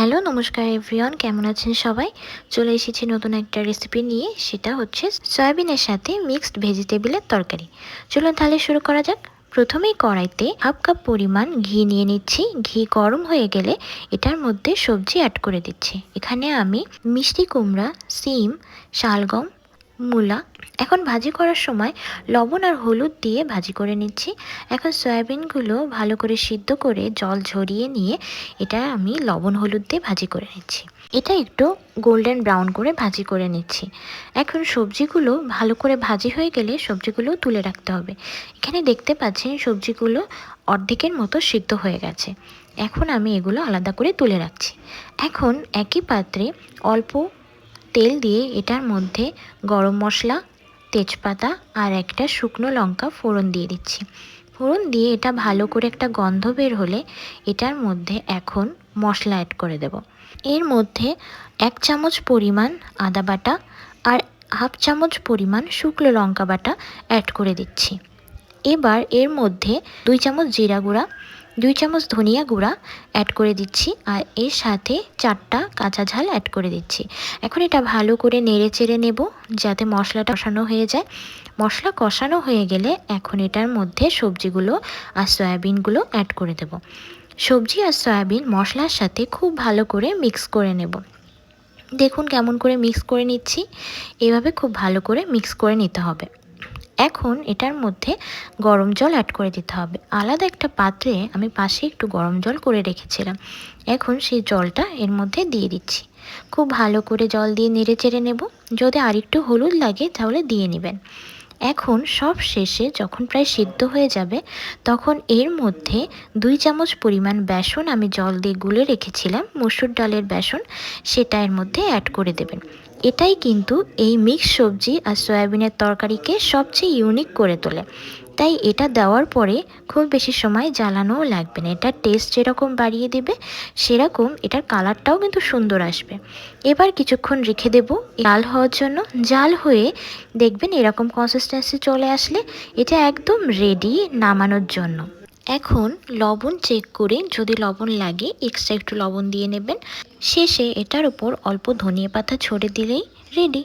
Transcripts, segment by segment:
Hello, নমস্কার everyone কেমন আছেন সবাই? চলে এসেছি নতুন একটা রেসিপি নিয়ে, সেটা হচ্ছে সয়াবিনের সাথে মিক্সড ভেজিটেবিলের তরকারি। চলুন তাহলে শুরু করা যাক। প্রথমেই কড়াইতে হাফ কাপ পরিমাণ ঘি নিয়ে নিচ্ছি। ঘি গরম হয়ে গেলে এটার মধ্যে সবজি অ্যাড করে দিচ্ছি। এখানে আমি মিষ্টি কুমড়া, সিম, শালগম মূলা। এখন ভাজি করার সময় লবণ আর হলুদ দিয়ে ভাজি করে নিচ্ছি। এখন সয়াবিনগুলো ভালো করে সিদ্ধ করে জল ঝরিয়ে নিয়ে এটা আমি লবণ হলুদ দিয়ে ভাজি করে নিচ্ছি। এটা একটু গোল্ডেন ব্রাউন করে ভাজি করে নিচ্ছি। এখন সবজিগুলো ভালো করে ভাজি হয়ে গেলে সবজিগুলো তুলে রাখতে হবে। এখানে দেখতে পাচ্ছেন সবজিগুলো অর্ধেকের মতো সিদ্ধ হয়ে গেছে। এখন আমি এগুলো আলাদা করে তুলে রাখছি। এখন একই পাত্রে অল্প তেল দিয়ে এটার মধ্যে গরম মশলা, তেজপাতা আর একটা শুকনো লঙ্কা ফোড়ন দিয়ে দিচ্ছি। ফোড়ন দিয়ে এটা ভালো করে একটা গন্ধ বের হলে এটার মধ্যে এখন মশলা অ্যাড করে দেব। এর মধ্যে এক চামচ পরিমাণ আদা বাটা আর হাফ চামচ পরিমাণ শুকনো লঙ্কা বাটা অ্যাড করে দিচ্ছি। এবার এর মধ্যে দুই চামচ জিরা গুঁড়া দুই চামচ ধনিয়া গুঁড়া অ্যাড করে দিচ্ছি আর এর সাথে চারটা কাঁচা ঝাল অ্যাড করে দিচ্ছি। এখন এটা ভালো করে নেড়ে চেড়ে নেব যাতে মশলাটা কষানো হয়ে যায়। মশলা কষানো হয়ে গেলে এখন এটার মধ্যে সবজিগুলো আর সয়াবিনগুলো অ্যাড করে দেব। সবজি আর সয়াবিন মশলার সাথে খুব ভালো করে মিক্স করে নেব। দেখুন কেমন করে মিক্স করে নিচ্ছি। এভাবে খুব ভালো করে মিক্স করে নিতে হবে। এখন এটার মধ্যে গরম জল অ্যাড করে দিতে হবে। আলাদা একটা পাত্রে আমি পাশে একটু গরম জল করে রেখেছিলাম। এখন সেই জলটা এর মধ্যে দিয়ে দিচ্ছি। খুব ভালো করে জল দিয়ে নেড়ে চেড়ে নেব। যদি আরেকটু হলুদ লাগে তাহলে দিয়ে নেবেন। এখন সব শেষে যখন প্রায় সিদ্ধ হয়ে যাবে, তখন এর মধ্যে দুই চামচ পরিমাণ বেসন আমি জল দিয়ে গুলে রেখেছিলাম। মসুর ডালের বেসন, সেটা এর মধ্যে অ্যাড করে দেবেন। এটাই কিন্তু এই মিক্স সবজি আর সয়াবিনের তরকারিকে সবচেয়ে ইউনিক করে তোলে। তাই এটা দেওয়ার পরে খুব বেশি সময় জ্বালানোও লাগবে না। এটার টেস্ট যেরকম বাড়িয়ে দেবে, সেরকম এটার কালারটাও কিন্তু সুন্দর আসবে। এবার কিছুক্ষণ রেখে দেব। লাল হওয়ার জন্য জাল হয়ে দেখবেন এরকম কনসিস্টেন্সি চলে আসলে এটা একদম রেডি নামানোর জন্য। এখন লবণ চেক করে যদি লবণ লাগে এক্সট্রা একটু লবণ দিয়ে নেবেন। শেষে এটার উপর অল্প ধনিয়া পাতা ছড়ে দিলেই রেডি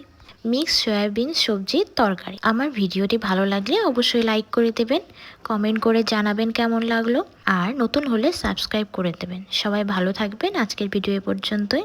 মিক্স সয়াবিন সবজির তরকারি। আমার ভিডিওটি ভালো লাগলে অবশ্যই লাইক করে দেবেন কমেন্ট করে জানাবেন কেমন লাগল, আর নতুন হলে সাবস্ক্রাইব করে দেবেন। সবাই ভালো থাকবেন। আজকের ভিডিও এ পর্যন্তই।